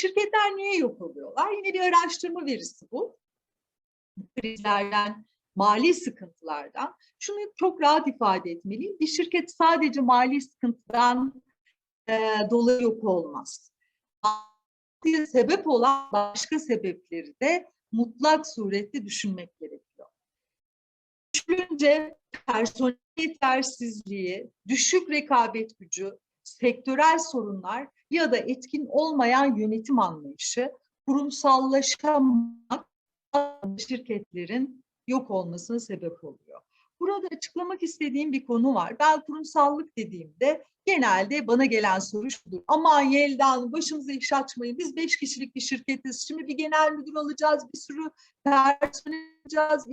şirketler niye yok oluyorlar? Yine bir araştırma verisi bu. Krizlerden, mali sıkıntılardan. Şunu çok rahat ifade etmeliyim. Bir şirket sadece mali sıkıntıdan e, dolayı yok olmaz. Sebep olan başka sebepleri de mutlak surette düşünmek gerekiyor. Düşününce personel yetersizliği, düşük rekabet gücü, sektörel sorunlar ya da etkin olmayan yönetim anlayışı, kurumsallaşamak şirketlerin yok olmasına sebep oluyor. Burada açıklamak istediğim bir konu var. Ben kurumsallık dediğimde genelde bana gelen soru şudur. Aman Yelda Hanım başımıza iş açmayın. Biz beş kişilik bir şirketiz. Şimdi bir genel müdür alacağız, bir sürü personel alacağız.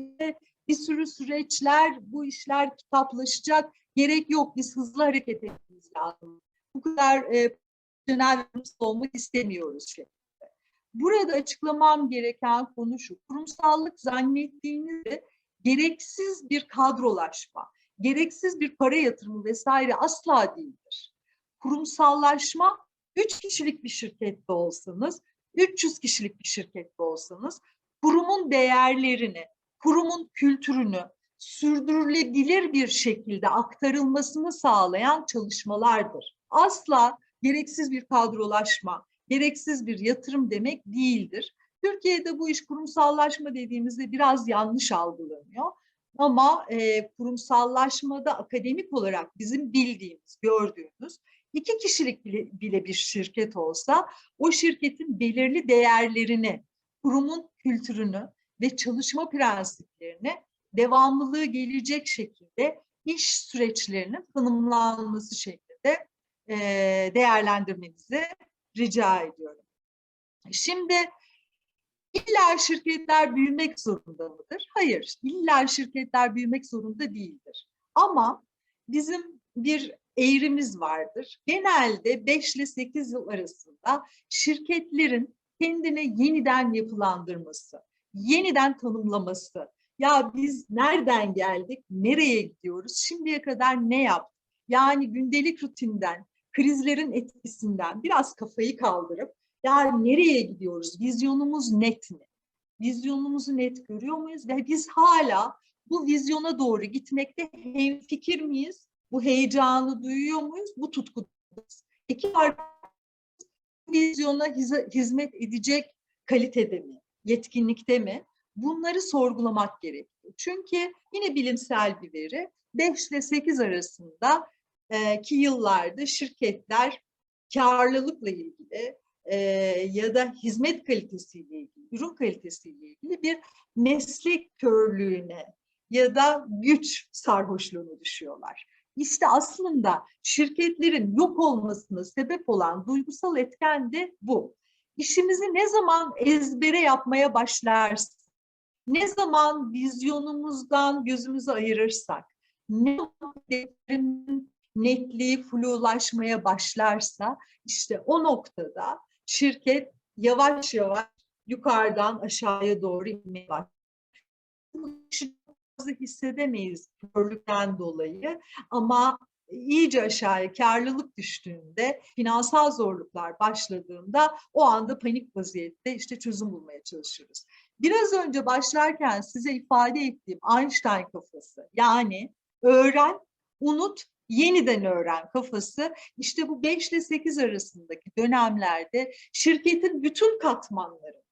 Bir sürü süreçler, bu işler kitaplaşacak. Gerek yok. Biz hızlı hareket etmemiz lazım. Bu kadar e, genel olmak istemiyoruz şeklinde. Burada açıklamam gereken konu şu. Kurumsallık zannettiğinizde gereksiz bir kadrolaşma, gereksiz bir para yatırımı vesaire asla değildir. Kurumsallaşma üç kişilik bir şirkette olsanız, 300 kişilik bir şirkette olsanız kurumun değerlerini, kurumun kültürünü sürdürülebilir bir şekilde aktarılmasını sağlayan çalışmalardır. Asla gereksiz bir kadrolaşma, gereksiz bir yatırım demek değildir. Türkiye'de bu iş kurumsallaşma dediğimizde biraz yanlış algılanıyor. Ama e, kurumsallaşmada akademik olarak bizim bildiğimiz, gördüğümüz iki kişilik bile, bile bir şirket olsa o şirketin belirli değerlerini, kurumun kültürünü ve çalışma prensiplerini devamlılığı gelecek şekilde iş süreçlerinin tanımlanması şeklinde e, değerlendirmenizi rica ediyorum. Şimdi illa şirketler büyümek zorunda mıdır? Hayır, illa şirketler büyümek zorunda değildir. Ama bizim bir eğrimiz vardır. Genelde 5 ile 8 yıl arasında şirketlerin kendine yeniden yapılandırması, yeniden tanımlaması. Ya biz nereden geldik, nereye gidiyoruz, şimdiye kadar ne yaptık? Yani gündelik rutinden, krizlerin etkisinden biraz kafayı kaldırıp yani nereye gidiyoruz? Vizyonumuz net mi? Vizyonumuzu net görüyor muyuz? Ve biz hala bu vizyona doğru gitmekte hemfikir miyiz? Bu heyecanı duyuyor muyuz? Bu tutkudayız. İki vizyona hizmet edecek kalitede mi? Yetkinlikte mi? Bunları sorgulamak gerekiyor. Çünkü yine bilimsel bir veri 5 ile 8 arasında ki yıllarda şirketler karlılıkla ilgili e, ya da hizmet kalitesiyle ilgili, ürün kalitesiyle ilgili bir meslek körlüğüne ya da güç sarhoşluğuna düşüyorlar. İşte aslında şirketlerin yok olmasına sebep olan duygusal etken de bu. İşimizi ne zaman ezbere yapmaya başlarsak, ne zaman vizyonumuzdan gözümüzü ayırırsak, ne zaman netliği flulaşmaya başlarsa işte o noktada şirket yavaş yavaş yukarıdan aşağıya doğru inmeye başlar. hissedemeyiz körlükten dolayı ama iyice aşağıya karlılık düştüğünde, finansal zorluklar başladığında o anda panik vaziyette işte çözüm bulmaya çalışıyoruz. Biraz önce başlarken size ifade ettiğim Einstein kafası yani öğren, unut, yeniden öğren kafası. İşte bu 5 ile 8 arasındaki dönemlerde şirketin bütün katmanlarında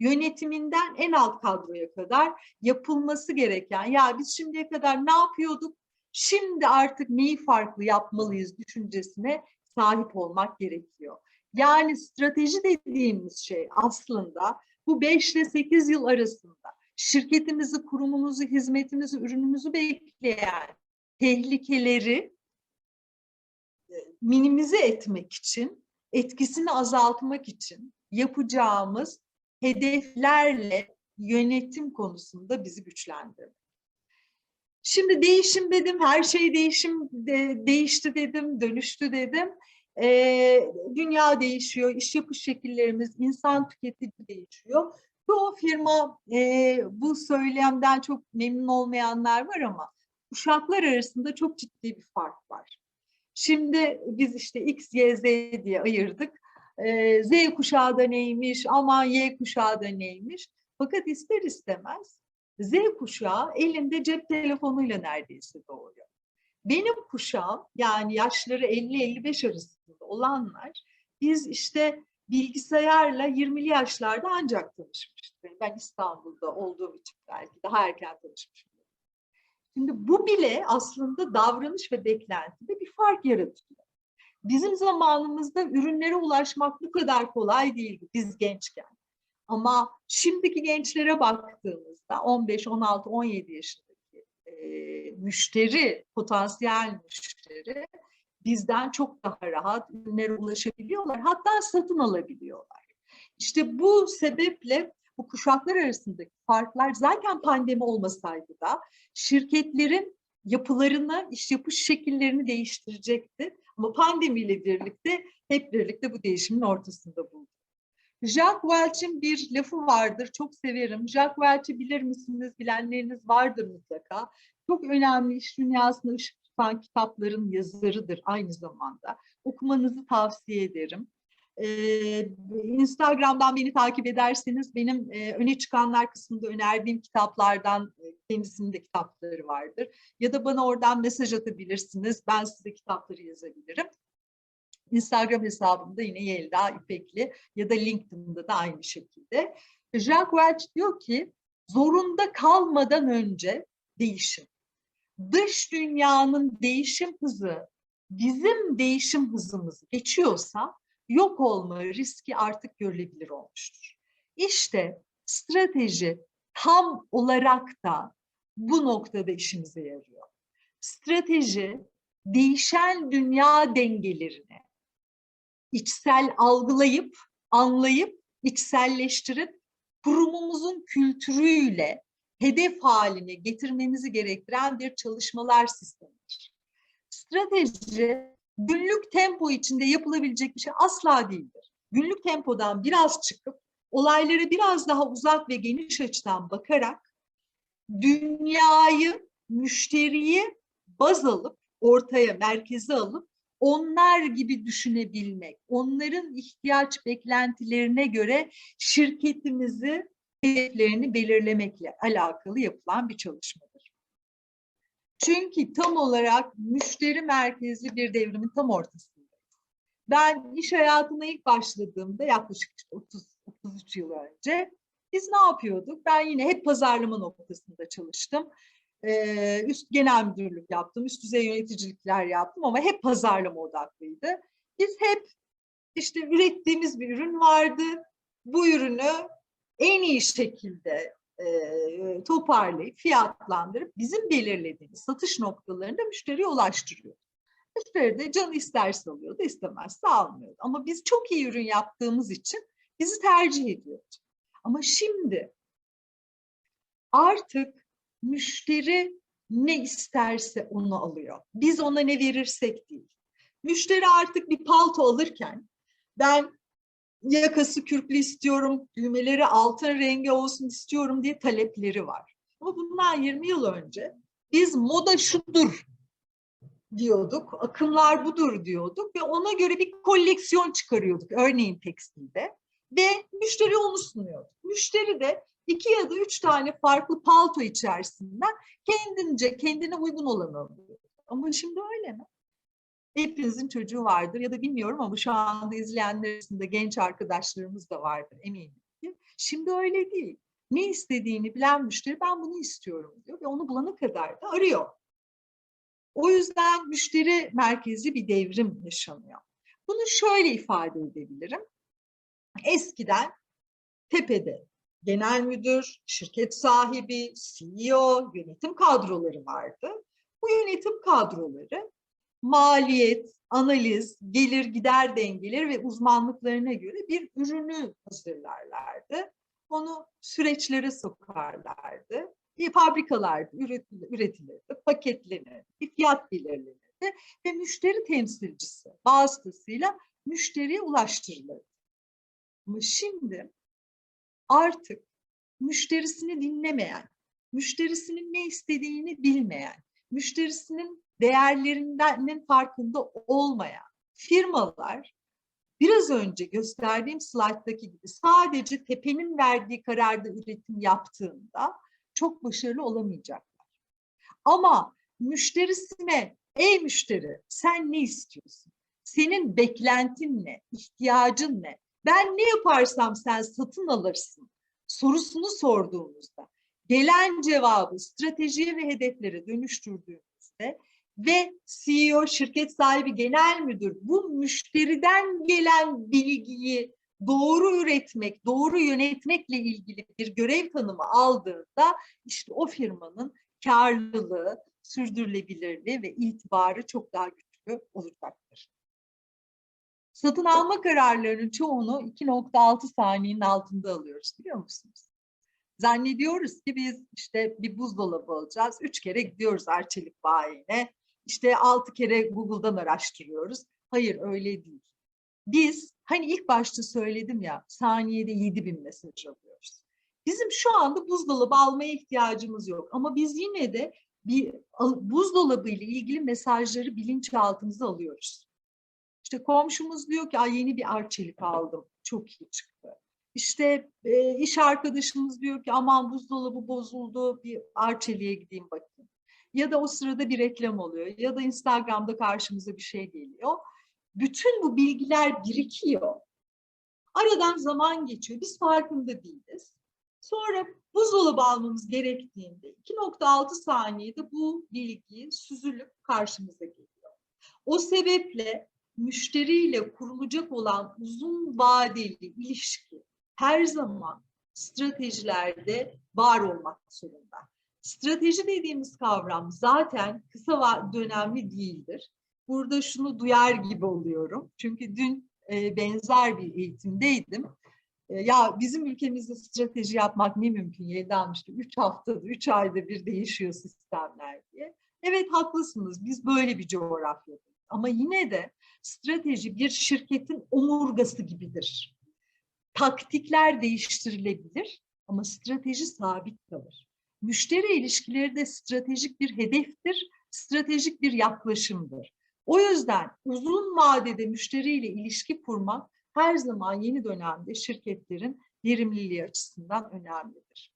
yönetiminden en alt kadroya kadar yapılması gereken ya biz şimdiye kadar ne yapıyorduk? Şimdi artık neyi farklı yapmalıyız? düşüncesine sahip olmak gerekiyor. Yani strateji dediğimiz şey aslında bu 5 ile 8 yıl arasında şirketimizi, kurumumuzu, hizmetimizi, ürünümüzü bekleyen tehlikeleri e, minimize etmek için, etkisini azaltmak için yapacağımız hedeflerle yönetim konusunda bizi güçlendirmek. Şimdi değişim dedim, her şey değişim de, değişti dedim, dönüştü dedim. Ee, dünya değişiyor, iş yapış şekillerimiz, insan tüketici değişiyor. Çoğu firma e, bu söylemden çok memnun olmayanlar var ama kuşaklar arasında çok ciddi bir fark var. Şimdi biz işte X, Y, Z diye ayırdık. Z kuşağı da neymiş, aman Y kuşağı da neymiş. Fakat ister istemez Z kuşağı elinde cep telefonuyla neredeyse doğuyor. Benim kuşağım yani yaşları 50-55 arasında olanlar biz işte bilgisayarla 20'li yaşlarda ancak tanışmıştık. Ben İstanbul'da olduğum için belki daha erken tanışmışım. Şimdi bu bile aslında davranış ve beklentide bir fark yaratıyor. Bizim zamanımızda ürünlere ulaşmak bu kadar kolay değildi biz gençken. Ama şimdiki gençlere baktığımızda 15, 16, 17 yaşındaki e, müşteri, potansiyel müşteri bizden çok daha rahat ürünlere ulaşabiliyorlar. Hatta satın alabiliyorlar. İşte bu sebeple bu kuşaklar arasındaki farklar zaten pandemi olmasaydı da şirketlerin yapılarını, iş yapış şekillerini değiştirecekti. Ama pandemiyle birlikte hep birlikte bu değişimin ortasında bulduk. Jack Welch'in bir lafı vardır, çok severim. Jack Welch'i bilir misiniz? Bilenleriniz vardır mutlaka. Çok önemli iş dünyasında ışık tutan kitapların yazarıdır aynı zamanda. Okumanızı tavsiye ederim. Ee, Instagram'dan beni takip ederseniz benim e, öne çıkanlar kısmında önerdiğim kitaplardan e, kendisinin de kitapları vardır. Ya da bana oradan mesaj atabilirsiniz. Ben size kitapları yazabilirim. Instagram hesabımda yine Yelda İpekli ya da LinkedIn'da da aynı şekilde. Jack Welch diyor ki zorunda kalmadan önce değişim. Dış dünyanın değişim hızı bizim değişim hızımızı geçiyorsa yok olma riski artık görülebilir olmuştur. İşte strateji tam olarak da bu noktada işimize yarıyor. Strateji değişen dünya dengelerini içsel algılayıp, anlayıp, içselleştirip kurumumuzun kültürüyle hedef haline getirmemizi gerektiren bir çalışmalar sistemidir. Strateji günlük tempo içinde yapılabilecek bir şey asla değildir. Günlük tempodan biraz çıkıp olaylara biraz daha uzak ve geniş açıdan bakarak dünyayı, müşteriyi baz alıp ortaya, merkeze alıp onlar gibi düşünebilmek, onların ihtiyaç beklentilerine göre şirketimizi, hedeflerini belirlemekle alakalı yapılan bir çalışmadır. Çünkü tam olarak müşteri merkezli bir devrimin tam ortasındayız. Ben iş hayatına ilk başladığımda yaklaşık 30 33 yıl önce biz ne yapıyorduk? Ben yine hep pazarlama noktasında çalıştım e, üst genel müdürlük yaptım, üst düzey yöneticilikler yaptım ama hep pazarlama odaklıydı. Biz hep işte ürettiğimiz bir ürün vardı. Bu ürünü en iyi şekilde e, toparlayıp fiyatlandırıp bizim belirlediğimiz satış noktalarında müşteriye ulaştırıyordu. Müşteri de canı isterse alıyordu, istemezse almıyordu. Ama biz çok iyi ürün yaptığımız için bizi tercih ediyordu. Ama şimdi artık müşteri ne isterse onu alıyor. Biz ona ne verirsek değil. Müşteri artık bir palto alırken ben yakası kürklü istiyorum, düğmeleri altın rengi olsun istiyorum diye talepleri var. Ama bundan 20 yıl önce biz moda şudur diyorduk, akımlar budur diyorduk ve ona göre bir koleksiyon çıkarıyorduk örneğin tekstilde ve müşteri onu sunuyordu. Müşteri de iki ya da üç tane farklı palto içerisinden kendince kendine uygun olanı alıyor. Ama şimdi öyle mi? Hepinizin çocuğu vardır ya da bilmiyorum ama şu anda izleyenler arasında genç arkadaşlarımız da vardır eminim. Şimdi öyle değil. Ne istediğini bilen müşteri ben bunu istiyorum diyor ve onu bulana kadar da arıyor. O yüzden müşteri merkezi bir devrim yaşanıyor. Bunu şöyle ifade edebilirim. Eskiden tepede genel müdür, şirket sahibi, CEO, yönetim kadroları vardı. Bu yönetim kadroları maliyet, analiz, gelir gider dengeleri ve uzmanlıklarına göre bir ürünü hazırlarlardı. Onu süreçlere sokarlardı. Bir fabrikalarda üretilirdi, paketlenirdi, fiyat belirlenirdi ve müşteri temsilcisi vasıtasıyla müşteriye ulaştırılırdı. Ama şimdi artık müşterisini dinlemeyen, müşterisinin ne istediğini bilmeyen, müşterisinin değerlerinden farkında olmayan firmalar biraz önce gösterdiğim slayttaki gibi sadece tepenin verdiği kararda üretim yaptığında çok başarılı olamayacaklar. Ama müşterisine, ey müşteri sen ne istiyorsun? Senin beklentin ne? İhtiyacın ne? Ben ne yaparsam sen satın alırsın sorusunu sorduğumuzda gelen cevabı stratejiye ve hedeflere dönüştürdüğümüzde ve CEO, şirket sahibi, genel müdür bu müşteriden gelen bilgiyi doğru üretmek, doğru yönetmekle ilgili bir görev tanımı aldığında işte o firmanın karlılığı, sürdürülebilirliği ve itibarı çok daha güçlü olacaktır. Satın alma kararlarının çoğunu 2.6 saniyenin altında alıyoruz biliyor musunuz? Zannediyoruz ki biz işte bir buzdolabı alacağız. Üç kere gidiyoruz Arçelik bayine. İşte altı kere Google'dan araştırıyoruz. Hayır öyle değil. Biz hani ilk başta söyledim ya saniyede 7000 mesaj alıyoruz. Bizim şu anda buzdolabı almaya ihtiyacımız yok. Ama biz yine de bir buzdolabı ile ilgili mesajları bilinçaltımıza alıyoruz. İşte komşumuz diyor ki yeni bir arçelik aldım. Çok iyi çıktı. İşte e, iş arkadaşımız diyor ki aman buzdolabı bozuldu bir arçeliğe gideyim bakayım. Ya da o sırada bir reklam oluyor ya da Instagram'da karşımıza bir şey geliyor. Bütün bu bilgiler birikiyor. Aradan zaman geçiyor. Biz farkında değiliz. Sonra buzdolabı almamız gerektiğinde 2.6 saniyede bu bilgi süzülüp karşımıza geliyor. O sebeple müşteriyle kurulacak olan uzun vadeli ilişki her zaman stratejilerde var olmak zorunda. Strateji dediğimiz kavram zaten kısa dönemli değildir. Burada şunu duyar gibi oluyorum. Çünkü dün e, benzer bir eğitimdeydim. E, ya bizim ülkemizde strateji yapmak ne mümkün? Yelda almıştı. Üç haftada, üç ayda bir değişiyor sistemler diye. Evet haklısınız. Biz böyle bir coğrafyadayız. Ama yine de strateji bir şirketin omurgası gibidir. Taktikler değiştirilebilir ama strateji sabit kalır. Müşteri ilişkileri de stratejik bir hedeftir, stratejik bir yaklaşımdır. O yüzden uzun vadede müşteriyle ilişki kurmak her zaman yeni dönemde şirketlerin verimliliği açısından önemlidir.